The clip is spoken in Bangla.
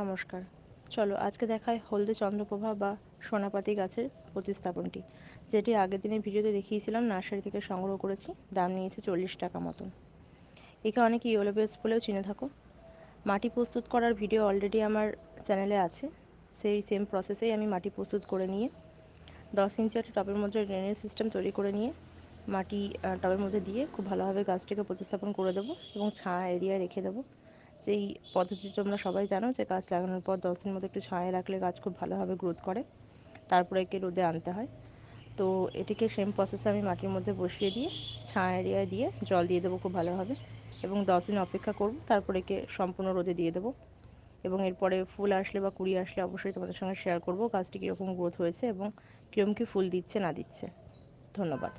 নমস্কার। চলো আজকে দেখায় হলদে চন্দ্রপ্রভা বা সোনাপাতি গাছের প্রতিস্থাপনটি। যেটি আগের দিনের ভিডিওতে দেখিয়েছিলাম, নার্সারি থেকে সংগ্রহ করেছি। দাম নিয়েছে চল্লিশ টাকা মতন। একে অনেকে ইয়েলো বেস বলেও চিনে থাকো। মাটি প্রস্তুত করার ভিডিও অলরেডি আমার চ্যানেলে আছে। সেই সেম প্রসেসেই আমি মাটি প্রস্তুত করে নিয়ে, দশ ইঞ্চি একটা টবের মধ্যে ড্রেনেজ সিস্টেম তৈরি করে নিয়ে, মাটি টবের মধ্যে দিয়ে খুব ভালোভাবে গাছটিকে প্রতিস্থাপন করে দেবো এবং ছায়া এরিয়ায় রেখে দেবো। যেই পদ্ধতি তোমরা সবাই জানো যে গাছ লাগানোর পর দশ দিন মতো একটু ছায়া রাখলে গাছ খুব ভালোভাবে গ্রোথ করে, তারপরে একে রোদে আনতে হয়। তো এটিকে সেম প্রসেসে আমি মাটির মধ্যে বসিয়ে দিয়ে, ছায়া এরিয়ায় দিয়ে জল দিয়ে দেবো খুব ভালোভাবে এবং দশ দিন অপেক্ষা করব, তারপরে একে সম্পূর্ণ রোদে দিয়ে দেবো। এবং এরপরে ফুল আসলে বা কুড়ি আসলে অবশ্যই তোমাদের সঙ্গে শেয়ার করব গাছটি কীরকম গ্রোথ হয়েছে এবং কীরকম কী ফুল দিচ্ছে না দিচ্ছে। ধন্যবাদ।